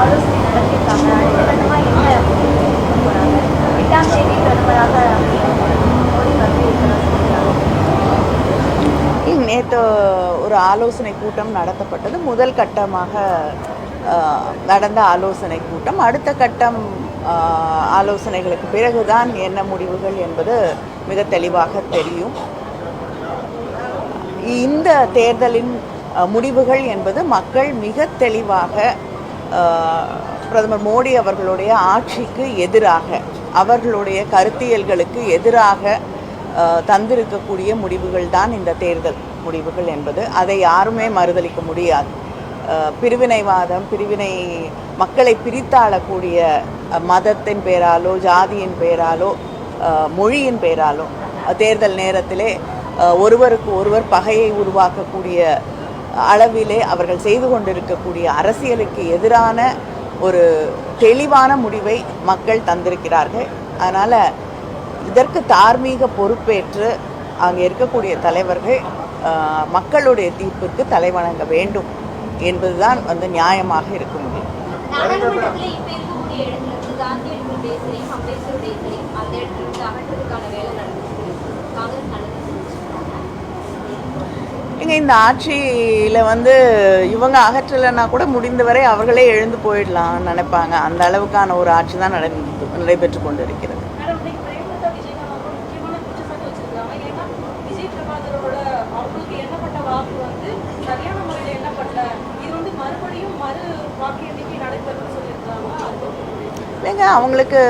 ஆலோசனை நடத்தியிருக்காங்க அடுத்த கட்டமாக என்ன எட்டாம் தேதி பிரதமராக நேற்று ஒரு ஆலோசனை கூட்டம் நடத்தப்பட்டது. முதல் கட்டமாக நடந்த ஆலோசனை கூட்டம். அடுத்த கட்டம் ஆலோசனைகளுக்கு பிறகுதான் என்ன முடிவுகள் என்பது மிக தெளிவாக தெரியும். இந்த தேர்தலின் முடிவுகள் என்பது மக்கள் மிக தெளிவாக பிரதமர் மோடி அவர்களுடைய ஆட்சிக்கு எதிராக அவர்களுடைய கருத்தியல்களுக்கு எதிராக தந்திருக்கக்கூடிய முடிவுகள் தான் இந்த தேர்தல் முடிவுகள் என்பது. அதை யாருமே மறுதலிக்க முடியாது. பிரிவினைவாதம் பிரிவினை மக்களை பிரித்தாளக்கூடிய மதத்தின் பேராலோ ஜாதியின் பேராலோ மொழியின் பேராலோ தேர்தல் நேரத்திலே ஒருவருக்கு ஒருவர் பகையை உருவாக்கக்கூடிய அளவிலே அவர்கள் செய்து கொண்டிருக்கக்கூடிய அரசியலுக்கு எதிரான ஒரு தெளிவான முடிவை மக்கள் தந்திருக்கிறார்கள். அதனால் இதற்கு தார்மீக பொறுப்பேற்று அங்கே இருக்கக்கூடிய தலைவர்கள் மக்களுடைய தீர்ப்பிற்கு தலைவணங்க வேண்டும் என்பதுதான் வந்து நியாயமாக இருக்க முடியும் இருக்கக்கூடிய இடத்துல இருந்து காந்தியடிகளுடைய சிலையும் அம்பேத்கருடைய சிலையும் அந்த இடத்துல இருந்து அகற்றுவதற்கான வேலை நடந்துட்டு இருக்கு. காங்கிரஸ் நடந்துட்டு இங்கே இந்த ஆட்சியில் வந்து இவங்க அகற்றலைன்னா கூட முடிந்தவரை அவர்களே எழுந்து போயிடலாம்னு நினைப்பாங்க. அந்த அளவுக்கான ஒரு ஆட்சி தான் நடந்து நடைபெற்று கொண்டு இருக்கிறது இல்லைங்க அவங்களுக்கு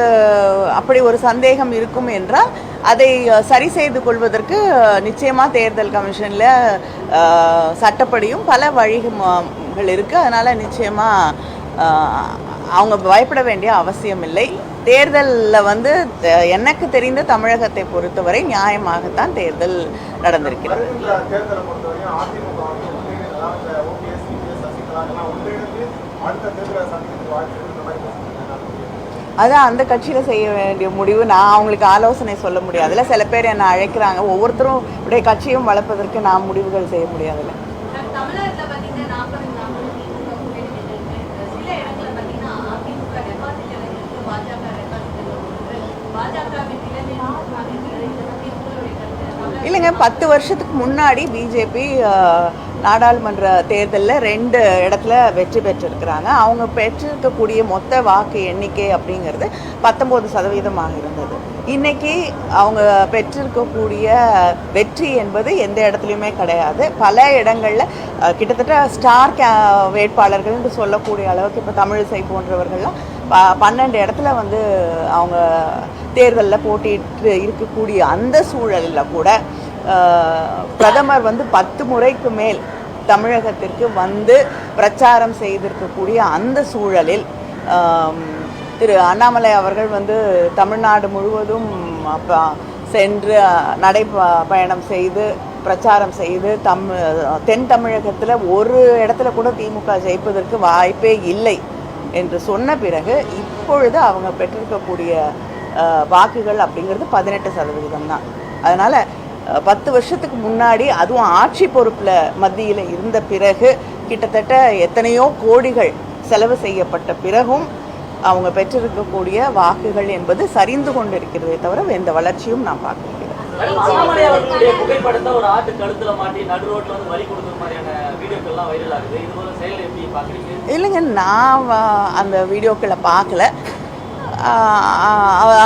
அப்படி ஒரு சந்தேகம் இருக்கும் என்றால் அதை சரி செய்து கொள்வதற்கு நிச்சயமாக தேர்தல் கமிஷனில் சட்டப்படியும் பல வழிகள் இருக்குது அதனால் நிச்சயமாக அவங்க பயப்பட வேண்டிய அவசியம் இல்லை தேர்தலில் வந்து எனக்கு தெரிந்த தமிழகத்தை பொறுத்தவரை நியாயமாகத்தான் தேர்தல் நடந்திருக்கிறது அடுத்த தேர்தலை சந்திக்கிறதுக்கு வாய்ப்பு இருக்கு இந்த மாதிரி பேசுறாங்க. அதான் அந்த கட்சியில் செய்ய வேண்டிய முடிவு நான் அவங்களுக்கு ஆலோசனை சொல்ல முடியாதுல்ல. சில பேர் என்னை அழைக்கிறாங்க. ஒவ்வொருத்தரும் இப்படியே கட்சியும் வளர்ப்பதற்கு நான் முடிவுகள் செய்ய முடியாதுல்ல. இல்லைங்க பத்து வருஷத்துக்கு முன்னாடி பிஜேபி நாடாளுமன்ற தேர்தலில் ரெண்டு இடத்துல வெற்றி பெற்றிருக்கிறாங்க. அவங்க பெற்றிருக்கக்கூடிய மொத்த வாக்கு எண்ணிக்கை அப்படிங்கிறது பத்தொம்போது சதவீதமாக இருந்தது. இன்னைக்கு அவங்க பெற்றிருக்கக்கூடிய வெற்றி என்பது எந்த இடத்துலையுமே கிடையாது. பல இடங்களில் கிட்டத்தட்ட ஸ்டார் கே வேட்பாளர்கள்னு சொல்லக்கூடிய அளவுக்கு இப்போ தமிழிசை போன்றவர்கள்லாம் ப பன்னெண்டு இடத்துல வந்து அவங்க தேர்தலில் போட்டியிட்டு இருக்கக்கூடிய அந்த சூழலில் கூட பிரதமர் வந்து பத்து முறைக்கு மேல் தமிழகத்திற்கு வந்து பிரச்சாரம் செய்திருக்கக்கூடிய அந்த சூழலில் திரு அண்ணாமலை அவர்கள் வந்து தமிழ்நாடு முழுவதும் சென்று நடை பயணம் செய்து பிரச்சாரம் செய்து தம் தென் தமிழகத்தில் ஒரு இடத்துல கூட திமுக ஜெயிப்பதற்கு வாய்ப்பே இல்லை என்று சொன்ன பிறகு இப்பொழுது அவங்க பெற்றிருக்கக்கூடிய வாக்குகள் அப்படிங்கிறது பதினெட்டு சதவீதம் தான் அதனால் பத்து வருஷத்துக்கு முன்னாடி அதுவும் ஆட்சி பொறுப்பில் மத்தியில் இருந்த பிறகு கிட்டத்தட்ட எத்தனையோ கோடிகள் செலவு செய்யப்பட்ட பிறகும் அவங்க பெற்றிருக்கக்கூடிய வாக்குகள் என்பது சரிந்து கொண்டிருக்கிறதே தவிர எந்த வளர்ச்சியும் நான் பார்க்க முடியாது அண்ணாமலை அவர்களுடைய புகைப்படத்தை ஒரு ஆட்டு கழுத்துல மாட்டி நடு ரோட்ல வந்து வழி கொடுக்குற மாதிரியான வீடியோக்கள்லாம் வைரல் ஆகுது. இது போல செயல் எப்படி பாக்குறீங்க இல்லைங்க நான் அந்த வீடியோக்களை பார்க்கல.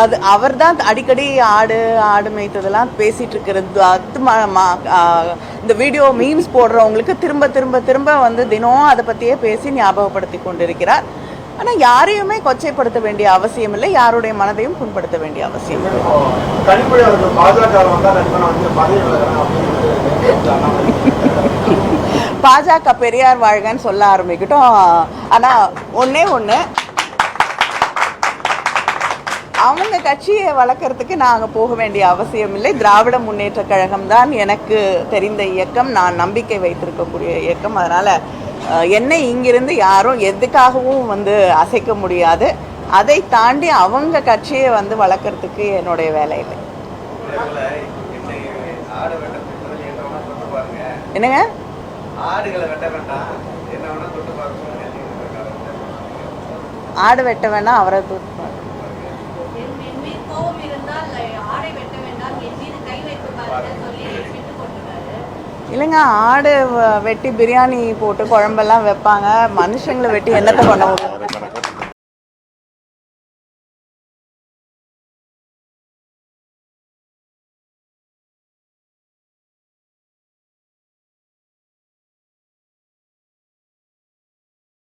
அது அவர் தான் அடிக்கடி ஆடு ஆடு மேய்த்ததெல்லாம் பேசிட்டு இருக்கிறது அது இந்த வீடியோ மீம்ஸ் போடுறவங்களுக்கு திரும்ப திரும்ப திரும்ப வந்து தினம் அதை பற்றியே பேசி ஞாபகப்படுத்தி கொண்டிருக்கிறார். ஆனால் யாரையுமே கொச்சைப்படுத்த வேண்டிய அவசியம் இல்லை. யாருடைய மனதையும் புண்படுத்த வேண்டிய அவசியம் பாஜக பெரியார் வாழ்கன்னு சொல்ல ஆரம்பிக்கட்டும். ஆனால் ஒண்ணே ஒன்று அவங்க கட்சியை வளர்க்கறதுக்கு நாங்கள் போக வேண்டிய அவசியம் இல்லை. திராவிட முன்னேற்ற கழகம் தான் எனக்கு தெரிந்த இயக்கம். நான் நம்பிக்கை வைத்திருக்கக்கூடிய இயக்கம். அதனால் என்னை இங்கிருந்து யாரும் எதுக்காகவும் வந்து அசைக்க முடியாது. அதை தாண்டி அவங்க கட்சியை வந்து வளர்க்கறதுக்கு என்னுடைய வேலை இல்லை. என்னங்க? வெட்ட வேண்டாம் ஆடு வெட்ட வேணா அவரை தூத்துப்பார். இல்லைங்க ஆடு வ- வெட்டி பிரியாணி போட்டு குழம்பெல்லாம் வைப்பாங்க. மனுஷங்களை வெட்டி என்னத்தை பண்ண முடியும்?